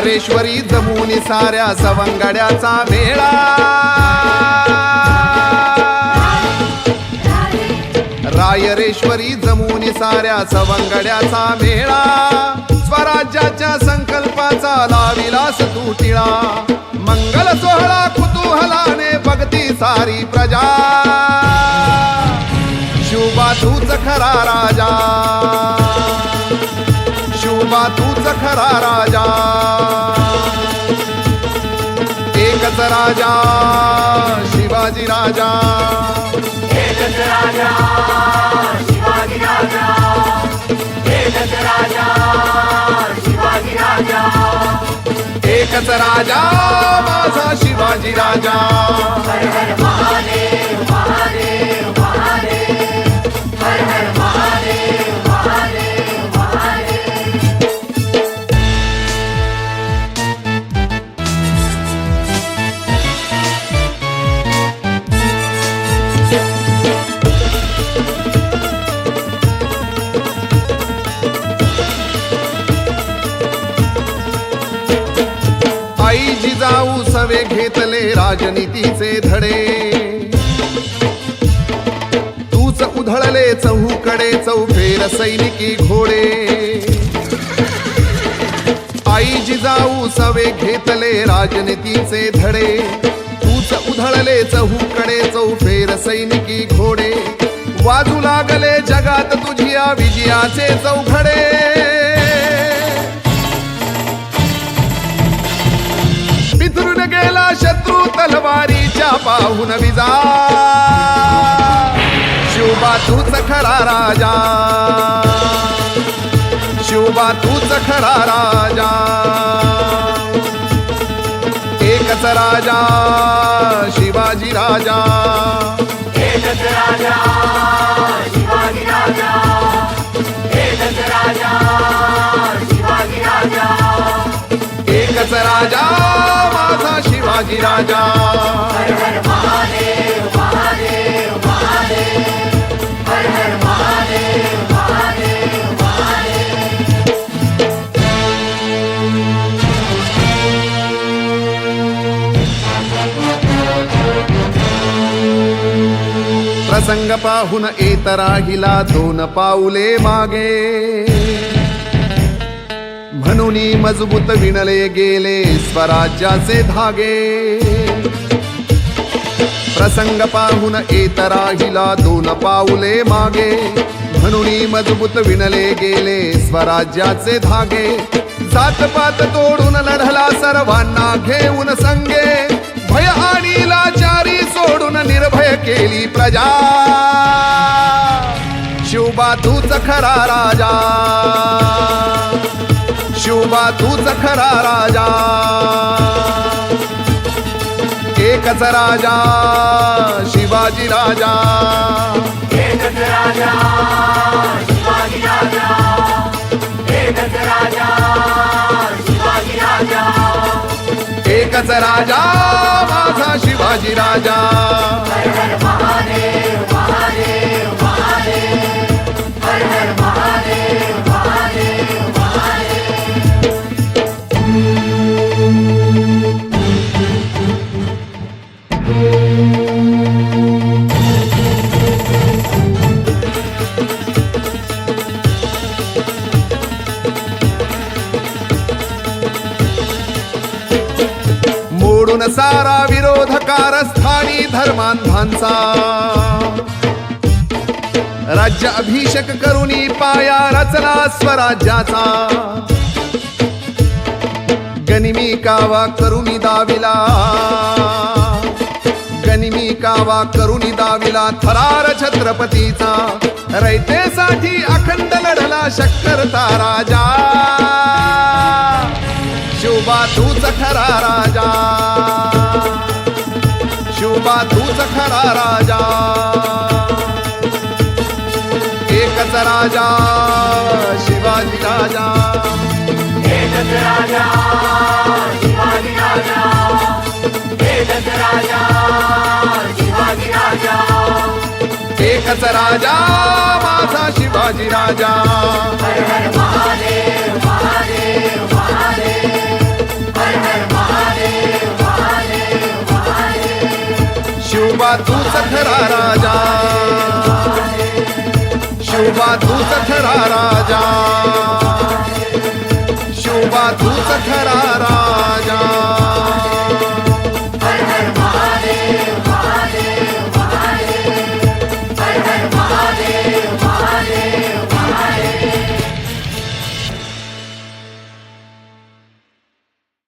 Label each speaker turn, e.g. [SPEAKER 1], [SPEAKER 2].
[SPEAKER 1] रायरेश्वरी जमुनी साऱ्या सवंगड्याचा मेळा. रायरेश्वरी जमुनी साऱ्या सवंगड्याचा मेळा. स्वराज्याच्या संकल्पाचा लाविलास तुटिळा. मंगल सोहळा कुतूहलाने बघती सारी प्रजा. शुभा तूच खरा राजा. शुभा तू खरा राजा. एकच राजा शिवाजी राजा.
[SPEAKER 2] एकच राजा शिवाजी राजा. एकच राजा शिवाजी राजा.
[SPEAKER 1] एकच राजा माझा शिवाजी राजा. जिजाऊ सवे घेतले राजनीतीचे धडे. तूच उधळले चहूकडे चौफेर सैनिकी घोडे. आई जिजाऊ सवे घेतले राजनीतीचे धडे. तूच उधळले चहूकडे चौफेर सैनिकी घोडे. वाजू लागले जगात तुझिया विजयाचे चौघडे. गेला शत्रू तलवारीच्या पाहून विजा. शिवबा तूच खरा राजा. शिवबा तूच खरा राजा. एकच राजा शिवाजी राजा.
[SPEAKER 2] राजा। हर हर महादेव महादेव महादेव हर हर महादेव महादेव महादेव।
[SPEAKER 1] प्रसंग पाहून येत राहिला दोन पाऊले मागे। म्हणून मजबूत विणले गेले स्वराज्याचे धागे. प्रसंग पाहून येत राहिला दोन पाऊले मागे. म्हणून मजबूत विणले गेले स्वराज्याचे धागे. जातपात तोडून लढला सर्वांना घेऊन संगे. भय आणि लाचारी सोडून निर्भय केली प्रजा. शिवबा तूच खरा राजा. तूच खरा राजा. एकच राजा शिवाजी राजा.
[SPEAKER 2] एकच राजा शिवाजी राजा. एकच राजा शिवाजी राजा.
[SPEAKER 1] एकच राजा माझा शिवाजी राजा. सोडून सारा विरोध कारस्थानी धर्मांधांचा. राज्य अभिषेक करुणी पाया रचला स्वराज्याचा. गनिमी कावा करुणी दाविला. गनिमी कावा करुणी दाविला थरार छत्रपतीचा. रयतेसाठी अखंड लढला शक्करता राजा. तूच खरा राजा. एकच राजा शिवाजी राजा.
[SPEAKER 2] एकच राजा शिवाजी राजा. एकच राजा शिवाजी राजा.
[SPEAKER 1] एकच राजा माझा शिवाजी राजा.
[SPEAKER 2] हर हर महादेव.
[SPEAKER 1] शिवबा तूच खरा राजा। शिवबा तूच खरा राजा।